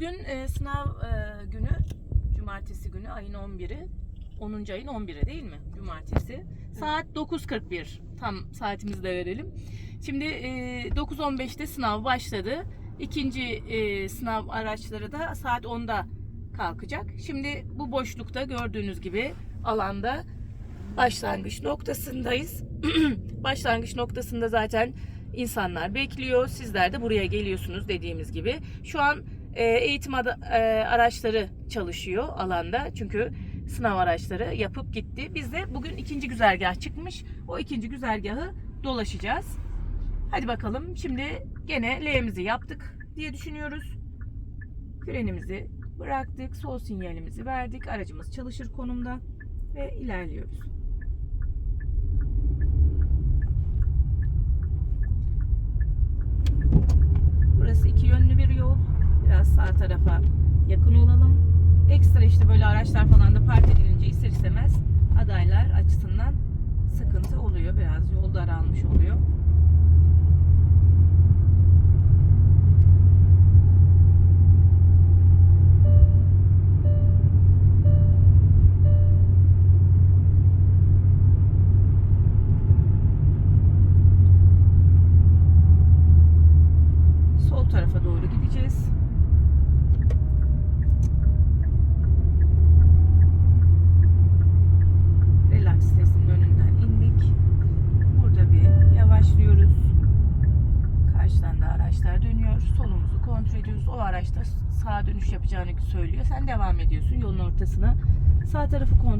Bugün e, sınav e, günü, cumartesi günü ayın 11'i. 10. ayın 11'i değil mi? Cumartesi. Saat 9.41. Tam saatimizi de verelim. Şimdi e, 9.15'te sınav başladı. İkinci e, sınav araçları da saat 10'da kalkacak. Şimdi bu boşlukta gördüğünüz gibi alanda başlangıç noktasındayız. başlangıç noktasında zaten insanlar bekliyor. Sizler de buraya geliyorsunuz dediğimiz gibi. Şu an eğitim ada- e, araçları çalışıyor alanda. Çünkü sınav araçları yapıp gitti. Biz de bugün ikinci güzergah çıkmış. O ikinci güzergahı dolaşacağız. Hadi bakalım. Şimdi gene L'mizi yaptık diye düşünüyoruz. Frenimizi bıraktık. Sol sinyalimizi verdik. Aracımız çalışır konumda ve ilerliyoruz. Burası iki yönlü bir yol. Biraz sağ tarafa yakın olalım. Ekstra işte böyle araçlar falan da park edilince ister istemez adaylar açısından sıkıntı oluyor. Biraz yol daralmış oluyor.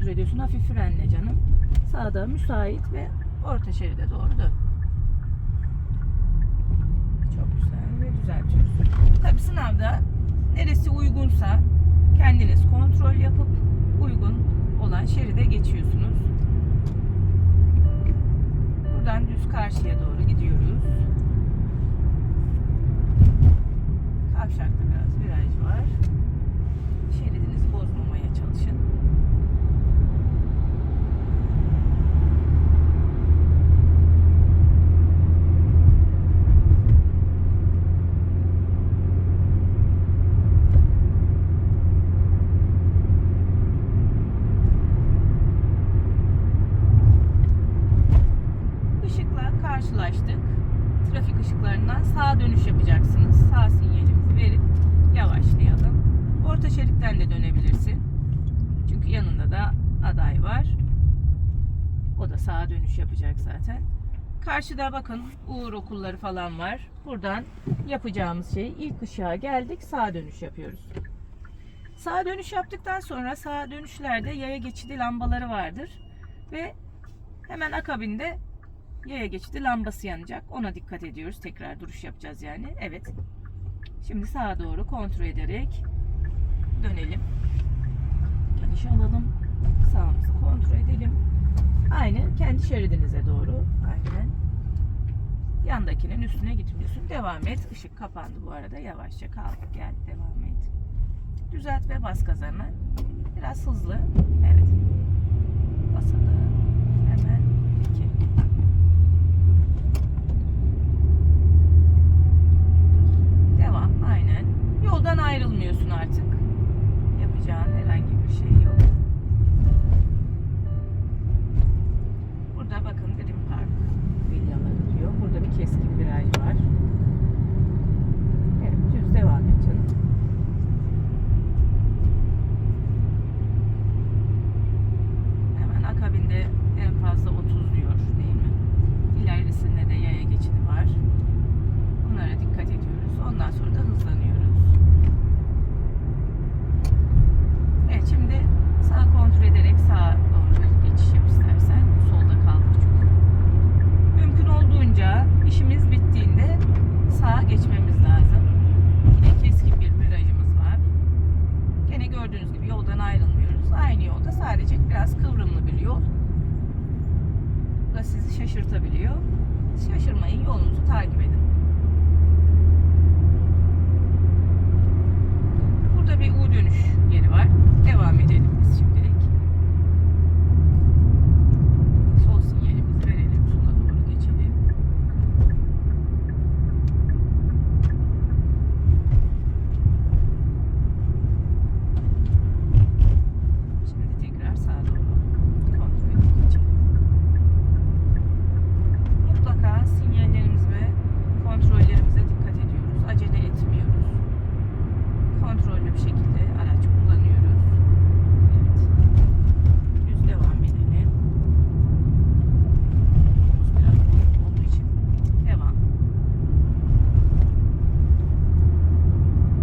Kontrol ediyorsun. Hafif frenle canım. Sağda müsait ve orta şeride doğru dön. Çok güzel ve düzeltiyoruz. Tabi sınavda neresi uygunsa kendiniz kontrol yapıp uygun olan şeride geçiyorsunuz. Buradan düz karşıya doğru gidiyoruz. Kavşakta biraz viraj var. Şeridinizi bozmamaya çalışın. Işıkla karşılaştık. Trafik ışıklarından sağa dönüş yapacaksınız. Sağ sinyalimizi verip yavaşlayalım. Orta şeritten dönebilirsin. Çünkü yanında da aday var. O da sağa dönüş yapacak zaten. Karşıda bakın Uğur okulları falan var. Buradan yapacağımız şey ilk ışığa geldik sağa dönüş yapıyoruz. Sağa dönüş yaptıktan sonra sağa dönüşlerde yaya geçidi lambaları vardır. Ve hemen akabinde yaya geçidi lambası yanacak. Ona dikkat ediyoruz. Tekrar duruş yapacağız yani. Evet. Şimdi sağa doğru kontrol ederek dönelim. Geniş alalım. Sağımızı kontrol edelim. Aynı kendi şeridinize doğru. Aynen. Yandakinin üstüne gitmiyorsun. Devam et. Işık kapandı bu arada. Yavaşça kalk. Gel. Devam et. Düzelt ve bas gazını. Biraz hızlı. Evet. Basalım. Hemen. İki. Devam. Aynen. Yoldan ayrılmıyorsun artık. Yapacağın herhangi bir şey yok. Burada bakın Dream Park villaları diyor. Burada bir keskin viraj var. Evet, düz devam et canım. Hemen akabinde en fazla 30 diyor değil mi? İlerisinde de yaya geçidi var. Bunlara dikkat ediyoruz. Ondan sonra da hızlanıyoruz. Evet şimdi sağ kontrol ederek sağa doğru geçiş yap istersen. Solda kaldık çünkü. Mümkün olduğunca işimiz bittiğinde sağa geçmemiz lazım. Yine keskin bir virajımız var. Gene gördüğünüz gibi yoldan ayrılmıyoruz. Aynı yolda sadece biraz kıvrımlı bir yol. Bu da sizi şaşırtabiliyor. Şaşırmayın yolunuzu takip edin. Burada bir U dönüş yeri var. Devam edelim biz şimdilik. Sol sinyalimizi verelim. Sola doğru geçelim. bir şekilde araç kullanıyoruz. Evet. Düz devam edelim. Yolumuz biraz bulanık olduğu için devam.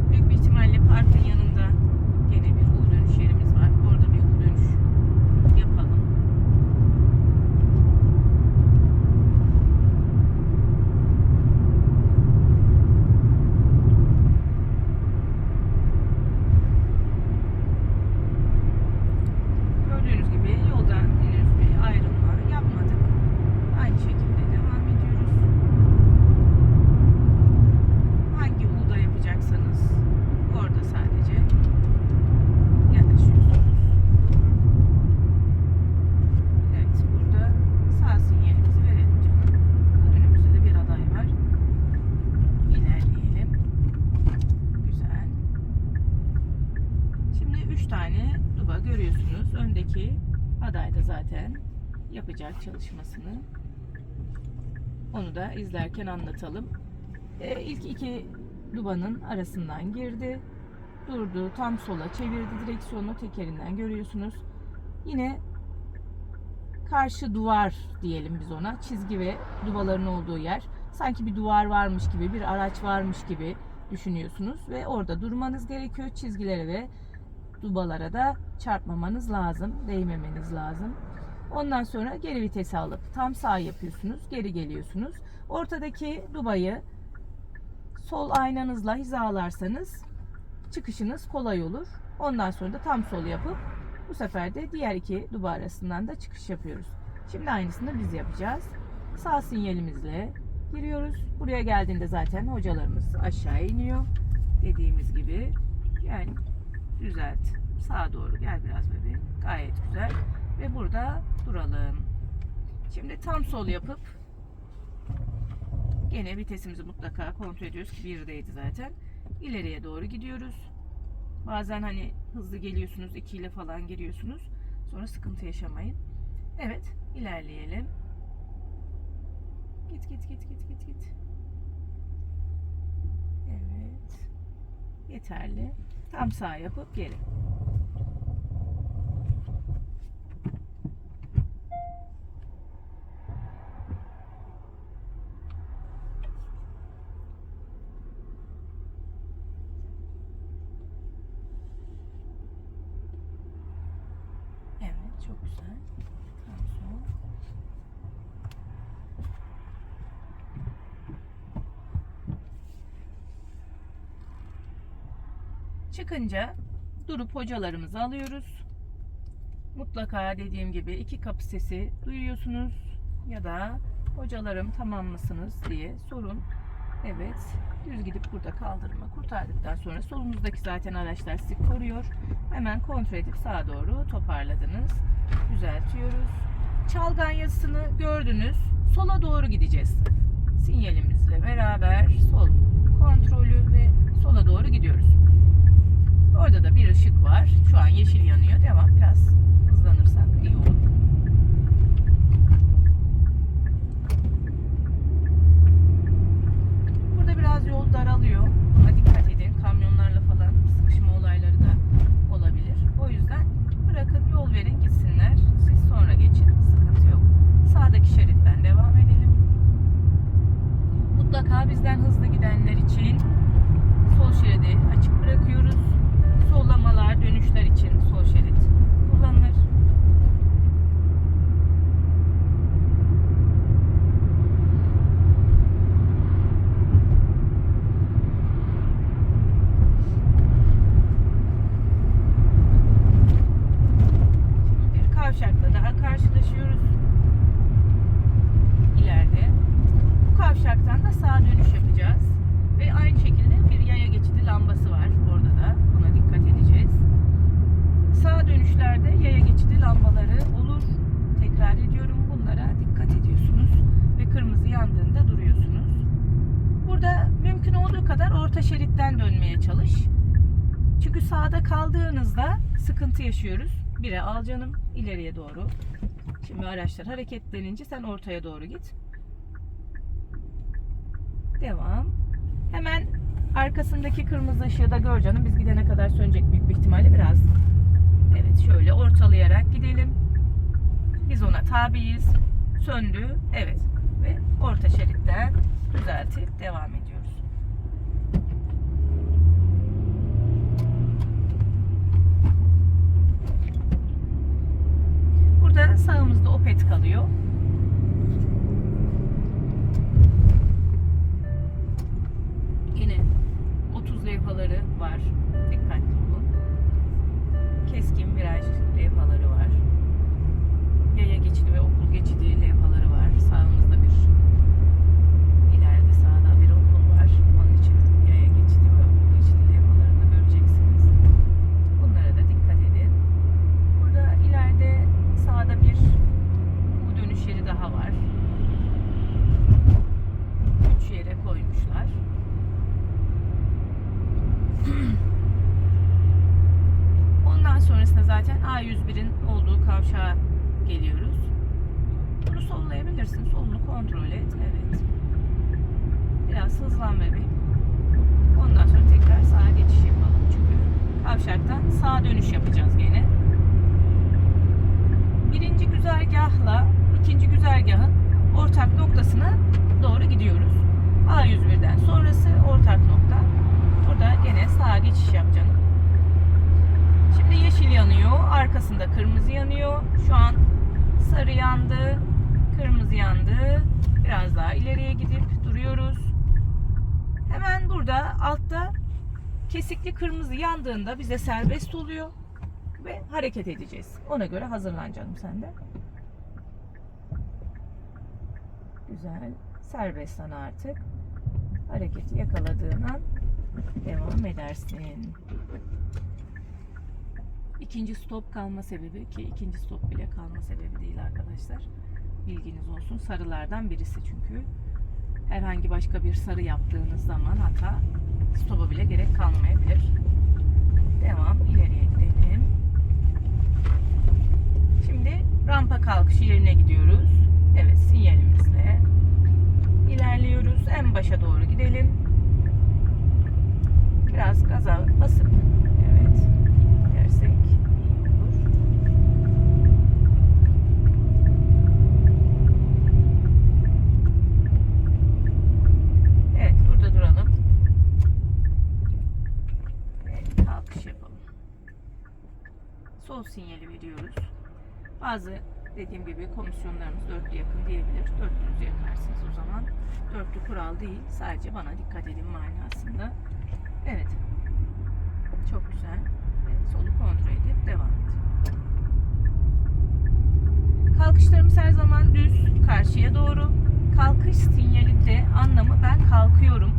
Büyük bir ihtimalle parkın yanında gene bir U dönüş yerimiz var. Orada bir U dönüş yapalım. Gördüğünüz gibi yoldan henüz bir ayrılma yapmadık. Aynı şekilde devam ediyoruz. Hangi U'da yapacaksanız orada sadece yanaşıyorsunuz. Evet burada sağ sinyalimizi verelim canım. Önümüzde de bir aday var. İlerleyelim. Güzel. Şimdi 3 tane duba görüyorsunuz. Öndeki aday da zaten yapacak çalışmasını. Onu da izlerken anlatalım. Ee, ilk iki dubanın arasından girdi. Durdu. Tam sola çevirdi direksiyonu tekerinden görüyorsunuz. Yine karşı duvar diyelim biz ona. Çizgi ve dubaların olduğu yer. Sanki bir duvar varmış gibi, bir araç varmış gibi düşünüyorsunuz ve orada durmanız gerekiyor. Çizgilere ve dubalara da çarpmamanız lazım, değmemeniz lazım. Ondan sonra geri vitesi alıp tam sağ yapıyorsunuz, geri geliyorsunuz. Ortadaki dubayı sol aynanızla hizalarsanız çıkışınız kolay olur. Ondan sonra da tam sol yapıp bu sefer de diğer iki duba arasından da çıkış yapıyoruz. Şimdi aynısını biz yapacağız. Sağ sinyalimizle giriyoruz. Buraya geldiğinde zaten hocalarımız aşağı iniyor. Dediğimiz gibi yani düzelt. Sağa doğru gel biraz bebeğim. Gayet güzel. Ve burada duralım. Şimdi tam sol yapıp gene vitesimizi mutlaka kontrol ediyoruz ki birdeydi zaten. İleriye doğru gidiyoruz. Bazen hani hızlı geliyorsunuz, 2 ile falan giriyorsunuz. Sonra sıkıntı yaşamayın. Evet, ilerleyelim. Git git git git git git. Evet. Yeterli. Tam sağ yapıp geri. Evet, çok güzel. Tam sol. Çıkınca durup hocalarımızı alıyoruz. Mutlaka dediğim gibi iki kapı sesi duyuyorsunuz ya da hocalarım tamam mısınız diye sorun. Evet. Düz gidip burada kaldırma kurtardıktan sonra solumuzdaki zaten araçlar sizi koruyor. Hemen kontrol edip sağa doğru toparladınız. Düzeltiyoruz. Çalgan yazısını gördünüz. Sola doğru gideceğiz. Sinyalimizle beraber sol kontrolü ve sola doğru gidiyoruz. Orada da bir ışık var. Şu an yeşil yanıyor. Devam. Biraz hızlanırsak iyi olur. Burada biraz yol daralıyor. Buna dikkat edin. Kamyonlarla falan sıkışma olayları da olabilir. O yüzden bırakın yol verin gitsinler. Siz sonra geçin. Sıkıntı yok. Sağdaki şeritten devam edelim. Mutlaka bizden hızlı gidenler için sol şeridi açık bırakıyoruz. Sollamalar, dönüşler için sol şerit kullanılır. Şimdi bir kavşakla daha karşılaşıyoruz. İleride. Bu kavşaktan da sağa dönüş yapacağız. Ve aynı şekilde bir yaya geçidi lambası var. Orada da buna dikkat edeceğiz. Sağ dönüşlerde yaya geçidi lambaları olur. Tekrar ediyorum bunlara dikkat ediyorsunuz. Ve kırmızı yandığında duruyorsunuz. Burada mümkün olduğu kadar orta şeritten dönmeye çalış. Çünkü sağda kaldığınızda sıkıntı yaşıyoruz. Bire al canım ileriye doğru. Araçlar hareketlenince sen ortaya doğru git. Devam. Hemen Arkasındaki kırmızı ışığı da gör canım. Biz gidene kadar sönecek büyük bir ihtimalle biraz. Evet şöyle ortalayarak gidelim. Biz ona tabiiz. Söndü. Evet. Ve orta şeritten düzeltip devam ediyoruz. Burada sağımızda opet kalıyor. Yine 30 levhaları var. Dikkatli olun. Keskin viraj levhaları var. Yaya geçidi ve okul geçidi levhaları var. Sağımızda bir ileride sağda bir okul var. Onun için yaya geçidi ve okul geçidi levhalarını göreceksiniz. Bunlara da dikkat edin. Burada ileride sağda bir U dönüş yeri daha var. Üç yere koymuşlar. Ondan sonrasında zaten A101'in olduğu kavşağa geliyoruz. Bunu sollayabilirsin. Solunu kontrol et. Evet. Biraz hızlan bebeğim. Ondan sonra tekrar sağa geçiş yapalım. Çünkü kavşaktan sağa dönüş yapacağız gene. Birinci güzergahla ikinci güzergahın ortak noktasına doğru gidiyoruz. A101'den sonrası ortak nokta. Burada gene sağa geçiş yap canım. Şimdi yeşil yanıyor. Arkasında kırmızı yanıyor. Şu an sarı yandı. Kırmızı yandı. Biraz daha ileriye gidip duruyoruz. Hemen burada altta kesikli kırmızı yandığında bize serbest oluyor ve hareket edeceğiz. Ona göre hazırlan canım sen de. Güzel. Serbest sana artık. Hareketi yakaladığın an devam edersin. İkinci stop kalma sebebi ki ikinci stop bile kalma sebebi değil arkadaşlar. Bilginiz olsun. Sarılardan birisi çünkü. Herhangi başka bir sarı yaptığınız zaman hata stopa bile gerek kalmayabilir. Devam. ileriye gidelim. Şimdi rampa kalkışı yerine gidiyoruz. Evet sinyalimizle ilerliyoruz. En başa doğru gidelim. Biraz gaza basıp evet gidersek iyi olur. Evet burada duralım. Evet, kalkış yapalım. Sol sinyali veriyoruz. Bazı dediğim gibi komisyonlarımız dörtlü yakın diyebilir. Dörtlünüzü yakarsınız o zaman. Dörtlü kural değil. Sadece bana dikkat edin manasında. Evet. Çok güzel. Evet, solu kontrol edip devam et. Kalkışlarımız her zaman düz karşıya doğru. Kalkış sinyalinde anlamı ben kalkıyorum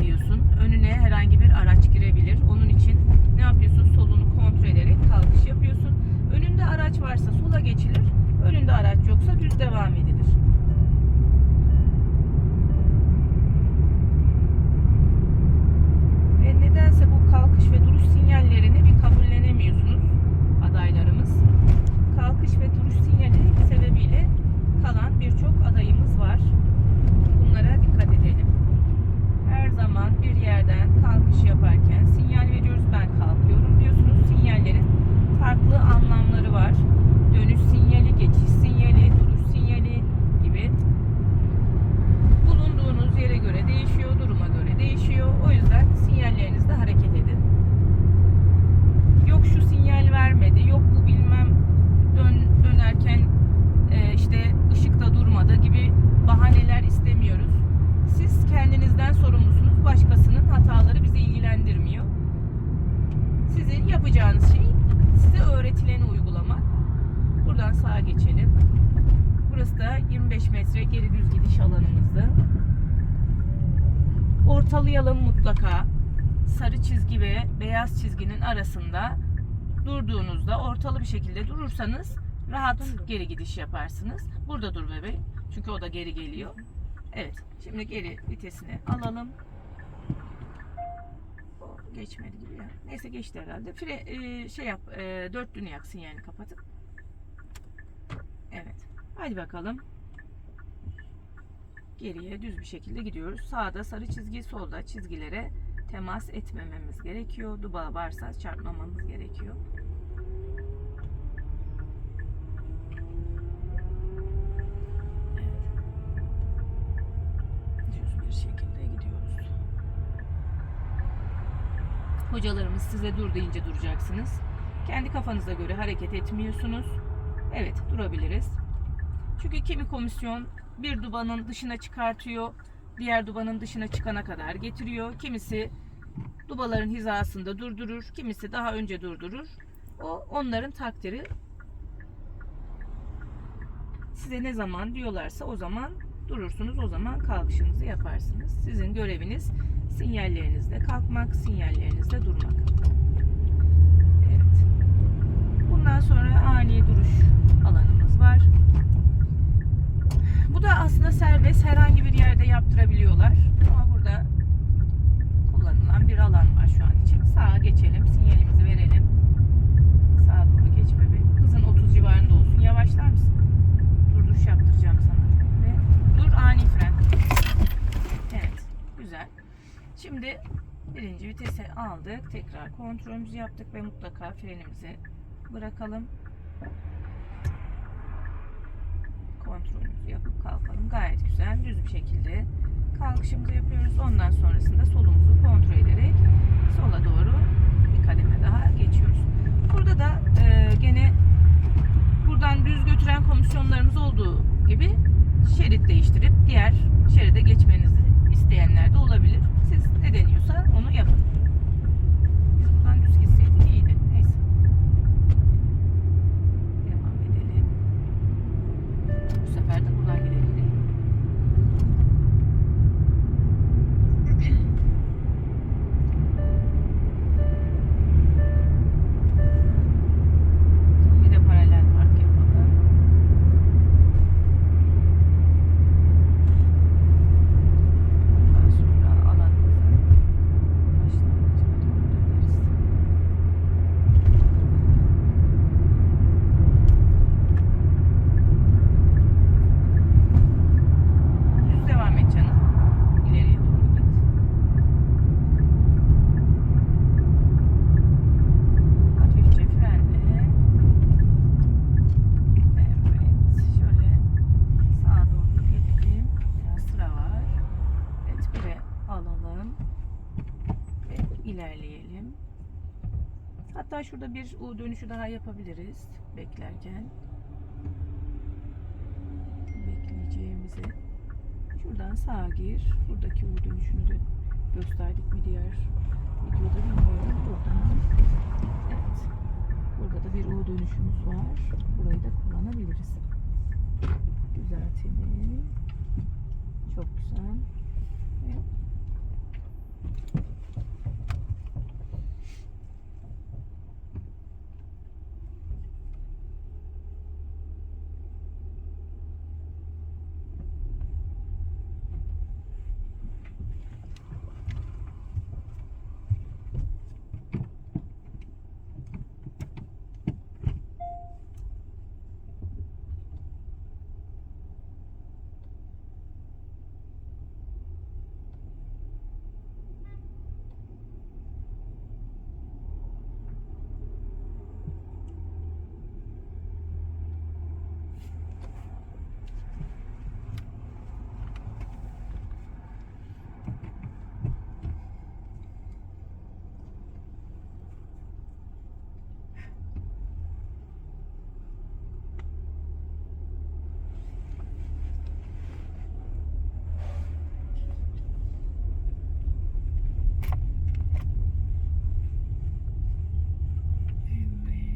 diyorsun. Önüne herhangi bir araç girebilir. Onun için ne yapıyorsun? Solunu kontrol ederek kalkış yapıyorsun. Önünde araç varsa sola geçilir. Önünde araç yoksa düz devam edilir. Ve nedense bu kalkış ve duruş sinyallerini bir kabullenemiyorsunuz adaylarımız. Kalkış ve duruş sinyali sebebiyle kalan birçok adayımız var. Bunlara dikkat edelim. Her zaman bir yerden kalkış yaparken sinyal veriyoruz ben kalkıyorum diyorsunuz. Sinyallerin farklı anlamları var. Dönüş sinyali, geçiş sinyali, duruş sinyali gibi. Bulunduğunuz yere göre değişiyor, duruma göre değişiyor. O yüzden sinyallerinizde hareket edin. Yok şu sinyal vermedi, yok bu bilmem dön, dönerken e, işte ışıkta durmadı gibi bahaneler istemiyoruz. Siz kendinizden sorumlusunuz. Başkasının hataları bizi ilgilendirmiyor. Sizin yapacağınız şey size öğretileni uygulamak. Buradan sağa geçelim. Burası da 25 metre geri düz gidiş alanımızdı. Ortalayalım mutlaka. Sarı çizgi ve beyaz çizginin arasında durduğunuzda ortalı bir şekilde durursanız rahat geri gidiş yaparsınız. Burada dur bebeğim. Çünkü o da geri geliyor. Evet. Şimdi geri vitesini alalım. Geçmedi gibi ya. Neyse geçti herhalde. Fre, e, şey yap. E, dörtlünü yak sinyalini kapatıp. Evet. Hadi bakalım. Geriye düz bir şekilde gidiyoruz. Sağda sarı çizgi, solda çizgilere temas etmememiz gerekiyor. Duba varsa çarpmamamız gerekiyor. Düz bir şekilde gidiyoruz. Hocalarımız size dur deyince duracaksınız. Kendi kafanıza göre hareket etmiyorsunuz. Evet, durabiliriz. Çünkü kimi komisyon bir dubanın dışına çıkartıyor, diğer dubanın dışına çıkana kadar getiriyor. Kimisi dubaların hizasında durdurur, kimisi daha önce durdurur. O onların takdiri. Size ne zaman diyorlarsa o zaman durursunuz, o zaman kalkışınızı yaparsınız. Sizin göreviniz sinyallerinizde kalkmak, sinyallerinizde durmak. Evet. Bundan sonra ani duruş alanımız var. Bu da aslında serbest herhangi bir yerde yaptırabiliyorlar. Ama burada kullanılan bir alan var şu an için. Sağa geçelim, sinyalimizi verelim. Sağa doğru geç bebeğim. Hızın 30 civarında olsun. Yavaşlar mısın? Dur duruş yaptıracağım sana. Ve dur ani fren. Evet, güzel. Şimdi birinci vitese aldık. Tekrar kontrolümüzü yaptık ve mutlaka frenimizi bırakalım. Kontrolümüzü yapıp kalkalım. Gayet güzel. Düz bir şekilde kalkışımızı yapıyoruz. Ondan sonrasında solumuzu kontrol ederek sola doğru bir kademe daha geçiyoruz. Burada da e, gene buradan düz götüren komisyonlarımız olduğu gibi şerit değiştirip diğer şeride geçmenizi isteyenler de olabilir. Siz ne deniyorsa onu yapın. Biz buradan düz gitseydik iyiydi. Neyse. Devam edelim. Bu sefer de buradan gidelim değil mi? Şimdi bir de paralel park yapalım. Daha sonra alanımızın başlangıcına doğru döneriz. Düz devam et canım. İleriye doğru git. Hafifçe frenle. Evet. Şöyle sağa doğru gidelim. Biraz sıra var. Evet. Bire alalım. Ve ilerleyelim. Hatta şurada bir U dönüşü daha yapabiliriz. Beklerken. Bekleyeceğimizi Şuradan sağa gir. Buradaki U dönüşünü de gösterdik mi diğer videoda bilmiyorum. Buradan. Evet. Burada da bir U dönüşümüz var. Burayı da kullanabiliriz. Düzeltelim. Çok güzel. Ve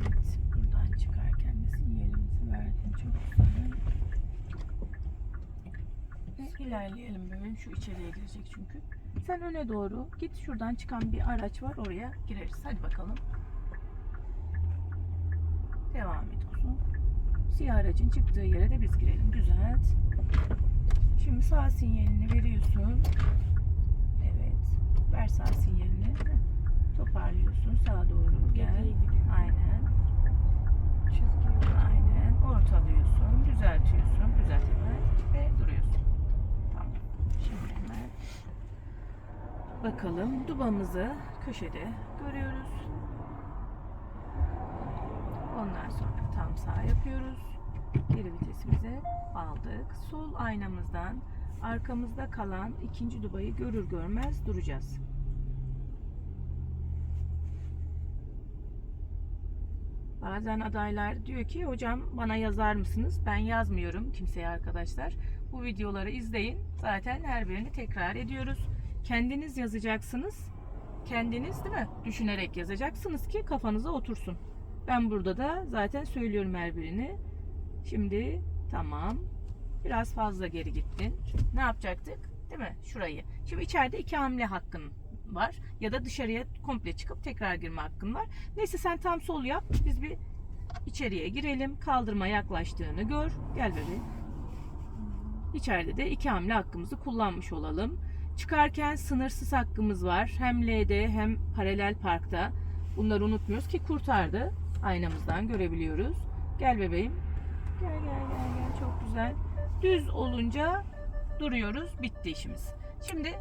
Evet, buradan çıkarken de sinyalimizi verdim. Çok güzel. Ve ilerleyelim bebeğim. Şu içeriye girecek çünkü. Sen öne doğru git. Şuradan çıkan bir araç var. Oraya gireriz. Hadi bakalım. Devam et kuzum. Siyah aracın çıktığı yere de biz girelim. Düzelt. Şimdi sağ sinyalini veriyorsun. Evet. Ver sağ sinyalini. Toparlıyorsun. Sağa doğru gel. Aynen. Çizgi Aynen. Ortalıyorsun. Düzeltiyorsun. Düzelt. Ve duruyorsun. Tamam. Bakalım. Dubamızı köşede görüyoruz. Ondan sonra tam sağ yapıyoruz. Geri vitesimize aldık. Sol aynamızdan arkamızda kalan ikinci dubayı görür görmez duracağız. Bazen adaylar diyor ki hocam bana yazar mısınız? Ben yazmıyorum kimseye arkadaşlar. Bu videoları izleyin. Zaten her birini tekrar ediyoruz. Kendiniz yazacaksınız. Kendiniz değil mi? Düşünerek yazacaksınız ki kafanıza otursun. Ben burada da zaten söylüyorum her birini. Şimdi tamam. Biraz fazla geri gittin. Ne yapacaktık? Değil mi? Şurayı. Şimdi içeride iki hamle hakkın var. Ya da dışarıya komple çıkıp tekrar girme hakkın var. Neyse sen tam sol yap. Biz bir içeriye girelim. Kaldırma yaklaştığını gör. Gel bebeğim. İçeride de iki hamle hakkımızı kullanmış olalım. Çıkarken sınırsız hakkımız var. Hem L'de hem paralel parkta. Bunları unutmuyoruz ki kurtardı. Aynamızdan görebiliyoruz. Gel bebeğim. Gel gel gel gel. Çok güzel. Düz olunca duruyoruz. Bitti işimiz. Şimdi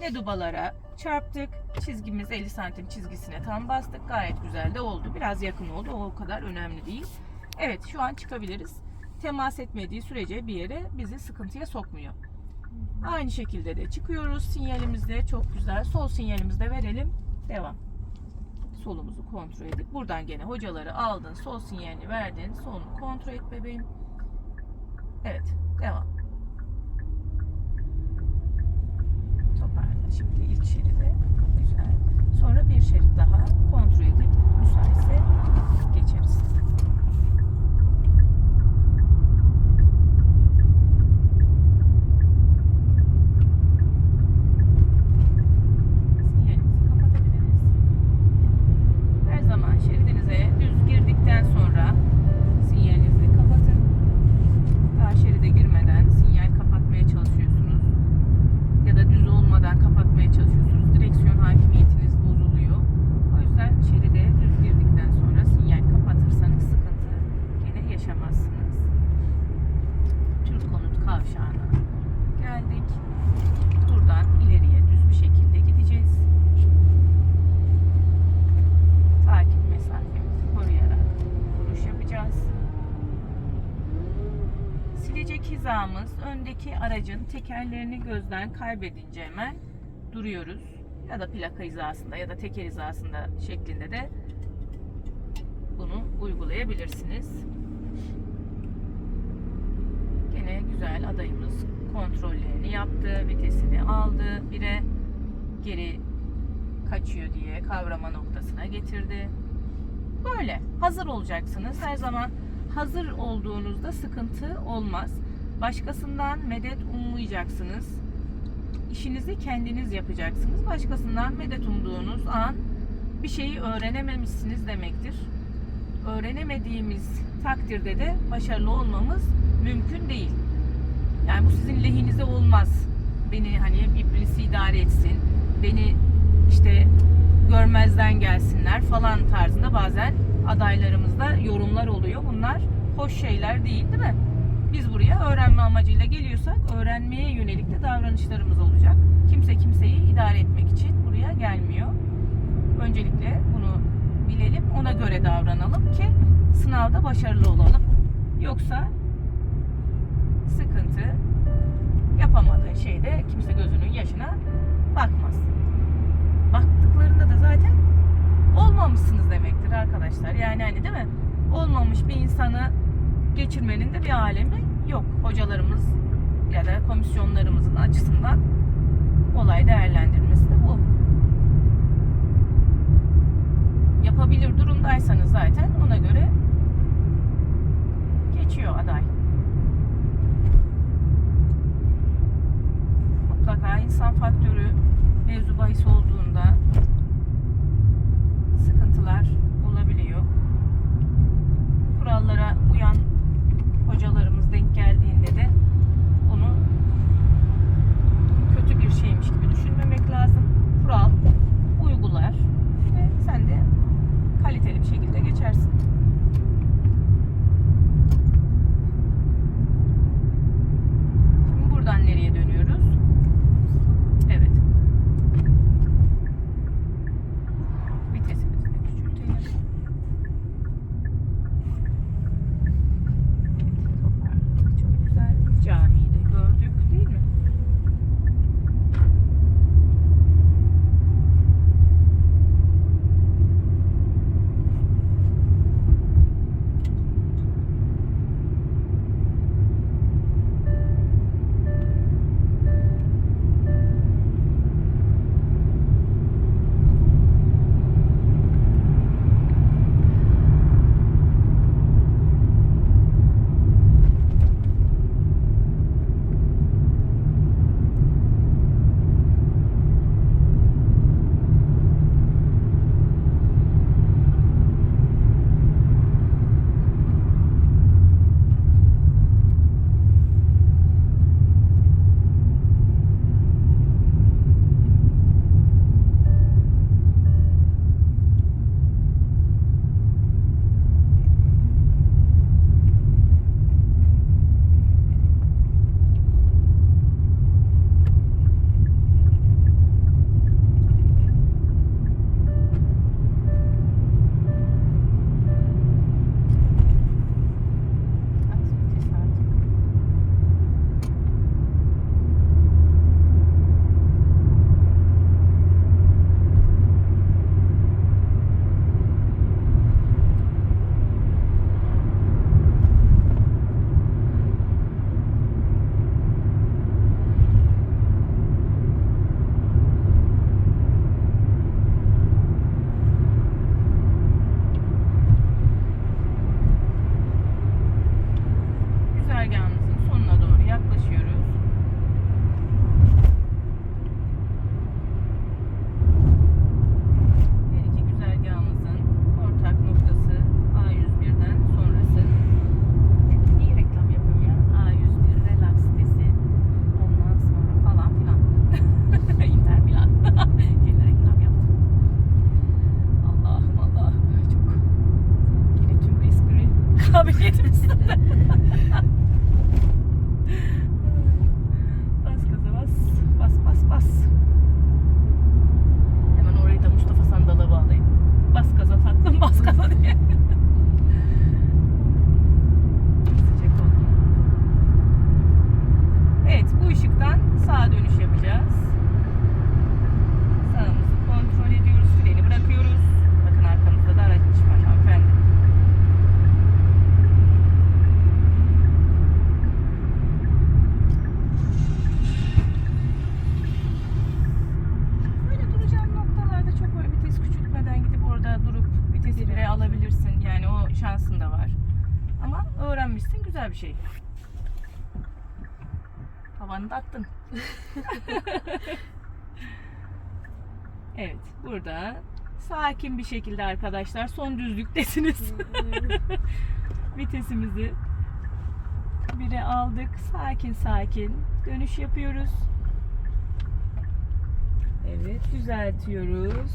ne dubalara çarptık. Çizgimiz 50 santim çizgisine tam bastık. Gayet güzel de oldu. Biraz yakın oldu. O kadar önemli değil. Evet şu an çıkabiliriz. Temas etmediği sürece bir yere bizi sıkıntıya sokmuyor. Aynı şekilde de çıkıyoruz. Sinyalimizde çok güzel. Sol sinyalimizde verelim. Devam. Solumuzu kontrol edip buradan gene hocaları aldın. Sol sinyalini verdin. Solunu kontrol et bebeğim. Evet. Devam. Toparla şimdi ilk şeride. Güzel. Sonra bir şerit daha kontrol edip müsaitse geçeriz. Sinyalimizi kapatabiliriz. Her zaman şeridinize düz girdikten sonra sinyalinizi kapatın. Daha şeride girmeden sinyal kapatmaya çalışıyorsunuz. Ya da düz olmadan kapatmaya çalışıyorsunuz. Direksiyon hakimiyetiniz bozuluyor. O yüzden şeride düz girdikten sonra sinyal kapatırsanız sıkıntı gene yaşamazsınız. Türk konut kavşağına geldik. Buradan ileriye düz bir şekilde gideceğiz. Takip mesafemizi koruyarak duruş yapacağız. Silecek hizamız öndeki aracın tekerlerini gözden kaybedince hemen duruyoruz. Ya da plaka hizasında ya da teker hizasında şeklinde de bunu uygulayabilirsiniz. Gene güzel adayımız kontrollerini yaptı, vitesini aldı, bire geri kaçıyor diye kavrama noktasına getirdi. Böyle hazır olacaksınız. Her zaman hazır olduğunuzda sıkıntı olmaz. Başkasından medet ummayacaksınız. İşinizi kendiniz yapacaksınız. Başkasından medet umduğunuz an bir şeyi öğrenememişsiniz demektir. Öğrenemediğimiz takdirde de başarılı olmamız mümkün değil. Yani bu sizin lehinize olmaz. Beni hani birisi idare etsin. Beni işte görmezden gelsinler falan tarzında bazen adaylarımızda yorumlar oluyor. Bunlar hoş şeyler değil değil mi? Biz buraya öğrenme amacıyla geliyorsak öğrenmeye yönelik de davranışlarımız olacak. Kimse kimseyi idare etmek için buraya gelmiyor. Öncelikle bunu bilelim, ona göre davranalım ki sınavda başarılı olalım. Yoksa sıkıntı yapamadığın şeyde kimse gözünün yaşına bakmaz. Baktıklarında da zaten olmamışsınız demektir arkadaşlar. Yani hani değil mi? Olmamış bir insanı geçirmenin de bir alemi yok. Hocalarımız ya da komisyonlarımızın açısından olay değerlendirmesi de bu. Yapabilir durumdaysanız zaten ona göre geçiyor aday. Mutlaka insan faktörü mevzu bahis olduğunda sıkıntılar olabiliyor. Kurallara uyan hocalarımız denk geldiğinde de bunu kötü bir şeymiş gibi düşünmemek lazım. Kural uygular ve sen de kaliteli bir şekilde geçersin. Şimdi buradan nereye dönüyoruz? Kabiliyetim üstünde. bas gaza bas. Bas bas bas. Hemen orayı da Mustafa Sandal'a bağlayın. Bas gaza tatlım bas gaza diye. Evet bu ışıktan sağa dönüş yapacağız. Sağımızı kontrol ediyoruz. Freni bırakıyoruz. Bakın arkamızda da araç var hanımefendi. Böyle duracağın noktalarda çok böyle vites küçültmeden gidip orada durup vitesi bire alabilirsin. Yani o şansın da var. Ama öğrenmişsin güzel bir şey. Havanı da attın. evet burada sakin bir şekilde arkadaşlar son düzlüktesiniz. Vitesimizi bire aldık. Sakin sakin dönüş yapıyoruz. Evet düzeltiyoruz.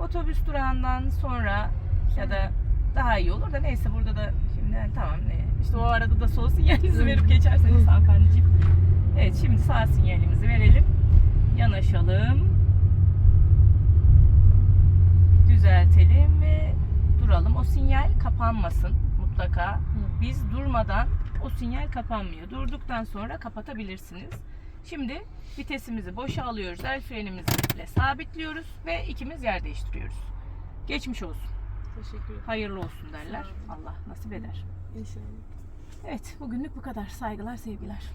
Otobüs durağından sonra ya da daha iyi olur da neyse burada da şimdi tamam ne işte o arada da sol sinyalinizi verip geçerseniz hanımefendiciğim. Evet şimdi sağ sinyalimizi verelim. Yanaşalım. Düzeltelim ve duralım. O sinyal kapanmasın mutlaka. Biz durmadan o sinyal kapanmıyor. Durduktan sonra kapatabilirsiniz. Şimdi vitesimizi boşa alıyoruz. El frenimizle sabitliyoruz ve ikimiz yer değiştiriyoruz. Geçmiş olsun. Teşekkür ederim. Hayırlı olsun derler. Allah nasip eder. İnşallah. Evet bugünlük bu kadar. Saygılar, sevgiler.